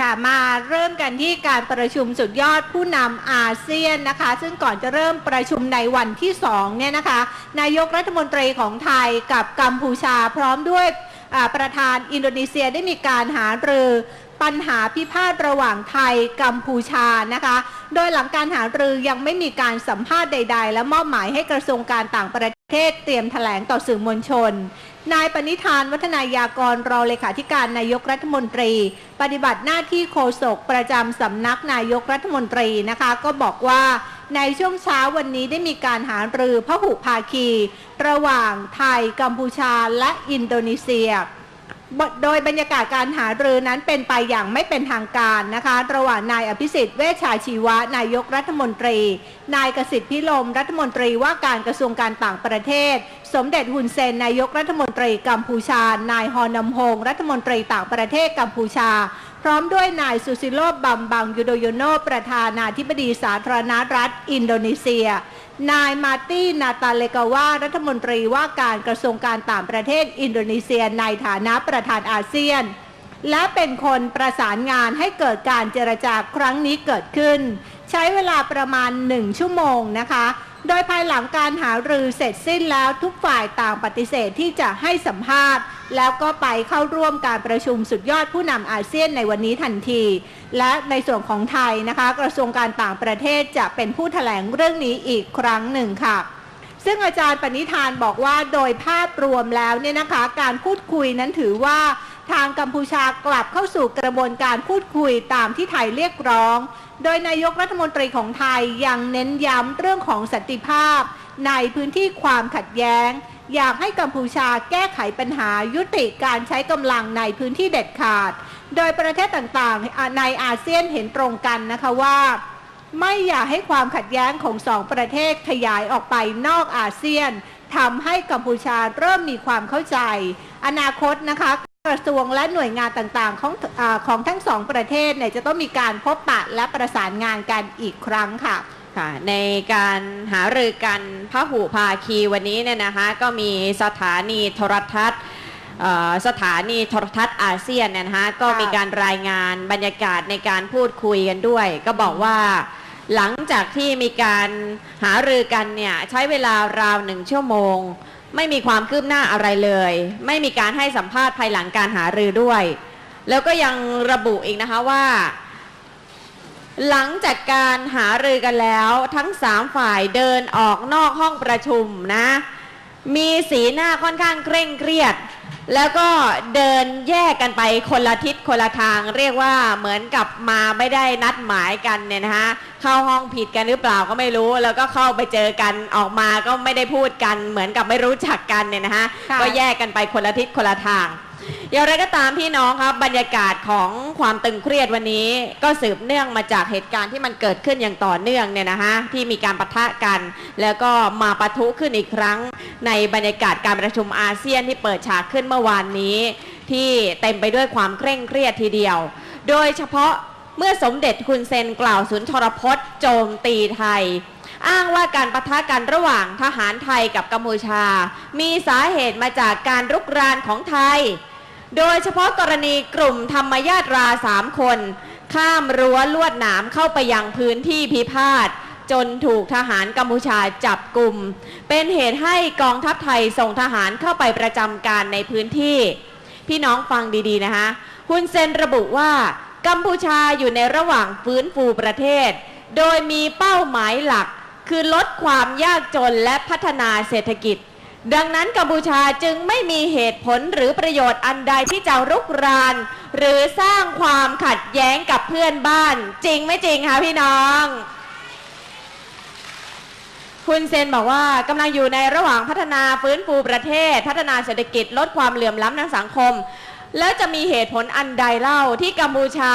ค่ะมาเริ่มกันที่การประชุมสุดยอดผู้นำอาเซียนนะคะ ซึ่งก่อนจะเริ่มประชุมในวันที่2เนี่ยนะคะ นายกรัฐมนตรีของไทยกับกัมพูชาพร้อมด้วยประธานอินโดนีเซียได้มีการหารือปัญหาพิพาทระหว่างไทยกัมพูชานะคะ โดยหลังการหารือยังไม่มีการสัมภาษณ์ใด ๆ และมอบหมายให้กระทรวงการต่างประเทศเตรียมแถลงต่อสื่อมวลชน นายปณิธานวัฒนายากรรองเลขาธิการนายกรัฐมนตรี ปฏิบัติหน้าที่โฆษกประจำสำนักนายกรัฐมนตรีนะคะ ก็บอกว่าในช่วงเช้าวันนี้ได้มีการหารือพหุภาคี ระหว่างไทย กัมพูชาและอินโดนีเซีย โดยบรรยากาศการหารือนั้นเป็นไปอย่างไม่เป็นทางการนะคะ ระหว่างนายอภิสิทธิ์เวชชาชีวะ นายกรัฐมนตรี นายกสิทธิ์พิลมรัฐมนตรีว่าการกระทรวงการต่างประเทศ สมเด็จฮุนเซนนายกรัฐมนตรีกัมพูชา นายฮอนำโฮงรัฐมนตรีต่างประเทศกัมพูชา พร้อมด้วยนายสุสิโลบัมบังยูโดโยโนประธานาธิบดีสาธารณรัฐ อินโดนีเซีย นายมาร์ตี้นาตาเลกาวารัฐมนตรีว่าการกระทรวงการต่างประเทศอินโดนีเซียในฐานะประธานอาเซียน และเป็นคนประสานงานให้เกิดการเจรจาครั้งนี้เกิดขึ้น ใช้เวลาประมาณ 1 ชั่วโมงนะคะ โดยภายหลังการหารือเสร็จสิ้นแล้วทุกฝ่ายต่างปฏิเสธที่จะให้สัมภาษณ์ แล้วก็ไปเข้าร่วมการประชุมสุดยอดผู้นำอาเซียนในวันนี้ทันที และในส่วนของไทยนะคะ กระทรวงการต่างประเทศจะเป็นผู้แถลงเรื่องนี้อีกครั้งหนึ่งค่ะซึ่งอาจารย์ปณิธานบอกว่าโดยภาพรวมแล้วเนี่ยนะคะ การพูดคุยนั้นถือว่า ทางกัมพูชากลับเข้าสู่กระบวนการพูดคุยตามที่ไทยเรียกร้อง โดยนายกรัฐมนตรีของไทยยังเน้นย้ำเรื่องของสันติภาพ ในพื้นที่ความขัดแย้ง อยากให้กัมพูชาแก้ไขปัญหายุติการใช้กำลังในพื้นที่เด็ดขาด โดยประเทศต่างๆ ในอาเซียนเห็นตรงกันนะคะว่าไม่อยากให้ความขัดแย้งของสองประเทศขยายออกไปนอกอาเซียนทำให้กัมพูชาเริ่มมีความเข้าใจ อนาคตนะคะ กระทรวงและหน่วยงานต่างๆ ของอาของทั้งสองประเทศเนี่ยจะต้องมีการพบปะและประสานงานกันอีกครั้งค่ะค่ะในการหารือกันพหุภาคีวันนี้เนี่ยนะคะก็มีสถานีโทรทัศน์เอ่อสถานีโทรทัศน์อาเซียนเนี่ยนะคะก็มีการรายงานบรรยากาศในการพูดคุยกันด้วย ก็บอกว่าหลังจากที่มีการหารือกันเนี่ยใช้เวลาราวหนึ่งชั่วโมง ไม่มีความคืบหน้าอะไรเลย ไม่มีการให้สัมภาษณ์ภายหลังการหารือด้วย แล้วก็ยังระบุอีกนะคะว่า หลังจากการหารือกันแล้วทั้งสามฝ่ายเดินออกนอกห้องประชุมนะ มีสีหน้าค่อนข้างเคร่งเครียด แล้วก็เดินแยกกันไปคนละทิศคนละทาง เรียกว่าเหมือนกับมาไม่ได้นัดหมายกันเนี่ยนะคะเข้าห้องผิดกันหรือเปล่าก็ไม่รู้ แล้วก็เข้าไปเจอกันออกมาก็ไม่ได้พูดกัน เหมือนกับไม่รู้จักกันเนี่ยนะคะค่ะก็แยกกันไปคนละทิศคนละทาง อย่างไรก็ตามพี่น้องครับบรรยากาศของความตึงเครียดวันนี้ ก็สืบเนื่องมาจากเหตุการณ์ที่มันเกิดขึ้นอย่างต่อเนื่องเนี่ยนะคะที่มีการปะทะกัน แล้วก็มาปะทุขึ้นอีกครั้ง ในบรรยากาศการประชุมอาเซียนที่เปิดฉากขึ้นเมื่อวานนี้ ที่เต็มไปด้วยความเคร่งเครียดทีเดียว โดยเฉพาะเมื่อสมเด็จคุณเซนกล่าวสุนทรพจน์โจมตีไทย อ้างว่าการปะทะกันระหว่างทหารไทยกับกัมพูชา มีสาเหตุมาจากการรุกรานของไทย โดยเฉพาะกรณีกลุ่มธรรมญาตราสามคน ข้ามรั้วลวดหนามเข้าไปยังพื้นที่พิพาทจนถูกทหารกัมพูชาจับกลุ่ม เป็นเหตุให้กองทัพไทยส่งทหารเข้าไปประจำการในพื้นที่ พี่น้องฟังดีๆนะคะฮุนเซนระบุว่า กัมพูชาอยู่ในระหว่างฟื้นฟูประเทศ โดยมีเป้าหมายหลัก คือลดความยากจนและพัฒนาเศรษฐกิจ ดังนั้นกัมพูชาจึงไม่มีเหตุผลหรือประโยชน์อันใดที่จะรุกราน หรือสร้างความขัดแย้งกับเพื่อนบ้าน จริงไม่จริงคะพี่น้อง คุณเซนบอกว่ากำลังอยู่ในระหว่างพัฒนาฟื้นฟูประเทศ พัฒนาเศรษฐกิจลดความเหลื่อมล้ำทางสังคม แล้วจะมีเหตุผลอันใดเล่าที่กัมพูชา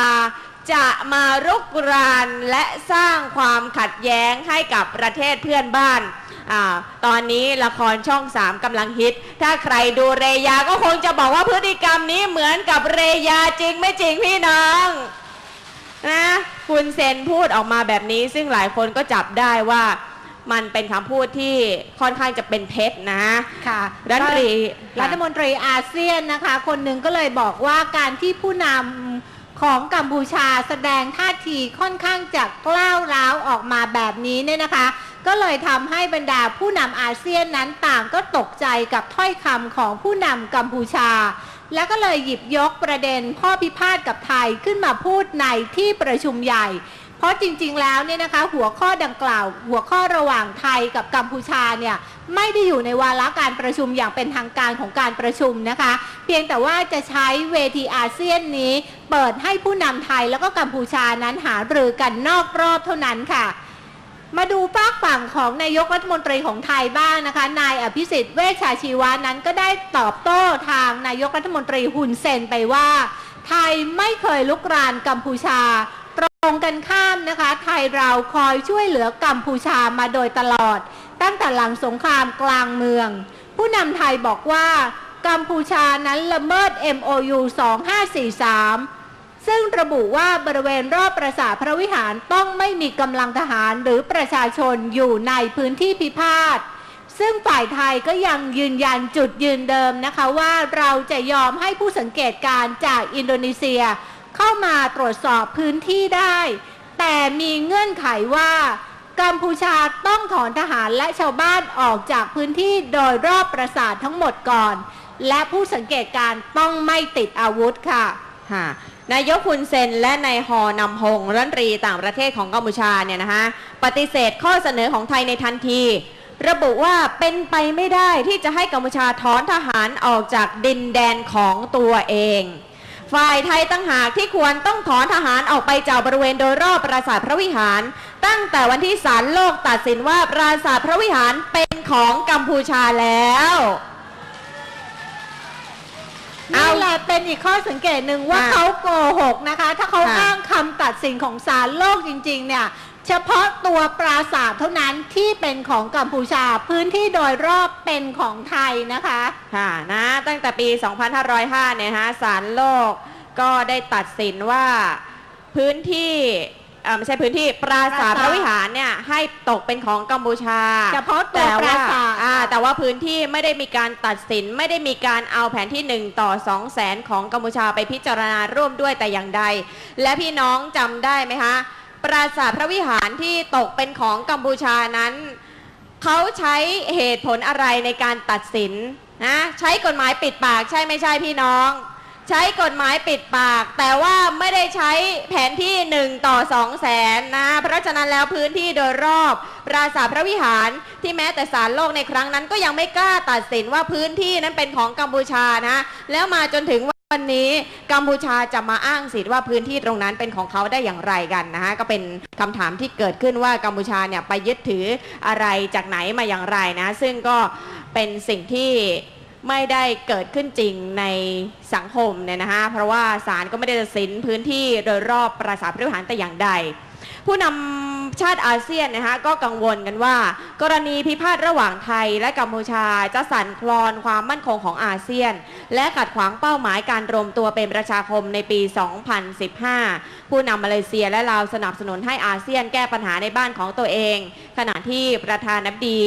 จะมารุกรานและสร้างความขัดแย้งให้กับประเทศเพื่อนบ้าน อาตอนนี้ละครช่องสามกำลังฮิต ถ้าใครดูเรยาก็คงจะบอกว่าพฤติกรรมนี้เหมือนกับเรยาจริงไม่จริงพี่น้องนะคุณเซนพูดออกมาแบบนี้ ซึ่งหลายคนก็จับได้ว่ามันเป็นคำพูดที่ค่อนข้างจะเป็นเท็จนะค่ะรัฐมนตรีรัฐมนตรีอาเซียนนะคะ คนหนึ่งก็เลยบอกว่าการที่ผู้นำของกัมพูชาแสดงท่าทีค่อนข้างจะกล้าวร้าวออกมาแบบนี้เนี่ยนะคะ ก็เลยทำให้บรรดาผู้นำอาเซียนนั้นต่างก็ตกใจกับถ้อยคำของผู้นำกัมพูชา แล้วก็เลยหยิบยกประเด็นข้อพิพาทกับไทยขึ้นมาพูดในที่ประชุมใหญ่ เพราะจริงๆแล้วเนี่ยนะคะหัวข้อดังกล่าว หัวข้อระหว่างไทยกับกัมพูชาเนี่ยไม่ได้อยู่ในวาระการประชุมอย่างเป็นทางการของการประชุมนะคะ เพียงแต่ว่าจะใช้เวทีอาเซียนนี้ เปิดให้ผู้นำไทยแล้วก็กัมพูชานั้นหารือกันนอกรอบเท่านั้นค่ะ มาดูฝากฝั่งของนายกรัฐมนตรีของไทยบ้างนะคะ นายอภิสิทธิ์เวชชาชีวานั้นก็ได้ตอบโต้ทางนายกรัฐมนตรีฮุนเซนไปว่า ไทยไม่เคยลุกรานกัมพูชา ตรงกันข้ามนะคะ ไทยเราคอยช่วยเหลือกัมพูชามาโดยตลอด ตั้งแต่หลังสงครามกลางเมือง ผู้นำไทยบอกว่า กัมพูชานั้นละเมิด MOU 2543 ซึ่งระบุว่าบริเวณรอบปราสาทพระวิหารต้องไม่มีกำลังทหารหรือประชาชนอยู่ในพื้นที่พิพาทซึ่งฝ่ายไทยก็ยังยืนยันจุดยืนเดิมนะคะว่าเราจะยอมให้ผู้สังเกตการณ์จากอินโดนีเซีย เข้ามาตรวจสอบพื้นที่ได้ แต่มีเงื่อนไขว่า กัมพูชาต้องถอนทหารและชาวบ้านออกจากพื้นที่โดยรอบปราสาททั้งหมดก่อน และผู้สังเกตการณ์ต้องไม่ติดอาวุธค่ะค่ะ นายกฮุนเซนและนายฮอนำฮงรัฐมนตรีต่างประเทศของกัมพูชาเนี่ยนะคะปฏิเสธข้อเสนอของไทยในทันที ระบุว่าเป็นไปไม่ได้ที่จะให้กัมพูชาถอนทหารออกจากดินแดนของตัวเอง ฝ่ายไทยตั้งหากที่ควรต้องถอนทหารออกไปจากบริเวณโดยรอบปราสาทพระวิหาร ตั้งแต่วันที่ศาลโลกตัดสินว่าปราสาทพระวิหารเป็นของกัมพูชาแล้ว นี่แหละเป็นอีกข้อสังเกตหนึ่งว่าค่ะเขาโกหกนะคะ ถ้าเขาค่ะอ้างคำตัดสินของศาลโลกจริง ๆ เนี่ย เฉพาะตัวปราสาทเท่านั้นที่เป็นของกัมพูชาพื้นที่โดยรอบเป็นของไทยนะคะ ค่ะนะตั้งแต่ปี 2505 เนี่ยนะฮะศาลโลกก็ได้ตัดสินว่าพื้นที่ เอ่อไม่ใช่พื้นที่ปราสาทปราสาทพระวิหารเนี่ยให้ตกเป็นของกัมพูชาเฉพาะตัวแต่ปราสาท อ่าแต่ว่าพื้นที่ไม่ได้มีการตัดสินไม่ได้มีการเอาแผนที่ 1 ต่อ 2 0 0แสนของกัมพูชาไปพิจารณาร่วมด้วยแต่อย่างใด และพี่น้องจำได้ไหมคะ ปราสาทพระวิหารที่ตกเป็นของกัมพูชานั้น เขาใช้เหตุผลอะไรในการตัดสินนะใช้กฎหมายปิดปากใช่ไม่ใช่พี่น้อง ใช้กฎหมายปิดปาก แต่ว่าไม่ได้ใช้แผนที่ 1 ต่อ 2 แสนนะ เพราะฉะนั้นแล้วพื้นที่โดยรอบ ปราสาทพระวิหารที่แม้แต่ศาลโลกในครั้งนั้นก็ยังไม่กล้าตัดสินว่าพื้นที่นั้นเป็นของกัมพูชานะ แล้วมาจนถึงวันนี้กัมพูชาจะมาอ้างสิทธิ์ว่าพื้นที่ตรงนั้นเป็นของเขาได้อย่างไรกันนะฮะก็เป็นคำถามที่เกิดขึ้นว่ากัมพูชาเนี่ยไปยึดถืออะไรจากไหนมาอย่างไรนะ ซึ่งก็เป็นสิ่งที่ ไม่ได้เกิดขึ้นจริงในสังคมเนี่ยนะคะเพราะว่าศาลก็ไม่ได้ตัดสินพื้นที่โดยรอบปราสาทพิหารแต่อย่างใด ผู้นำชาติอาเซียนนะคะก็กังวลกันว่า กรณีพิพาทระหว่างไทยและกัมพูชาจะสั่นคลอนความมั่นคงของอาเซียน และขัดขวางเป้าหมายการรวมตัวเป็นประชาคมในปี 2015 ผู้นำมาเลเซียและลาวสนับสนุนให้อาเซียนแก้ปัญหาในบ้านของตัวเอง ขณะที่ประธานาธิบดี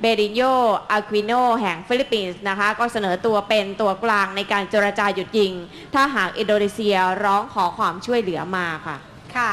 เบรินโยอาควิโนแห่งฟิลิปปินส์นะคะก็เสนอตัวเป็นตัวกลางในการเจรจาหยุดยิง ถ้าหากอินโดนีเซียร้องขอความช่วยเหลือมาค่ะค่ะ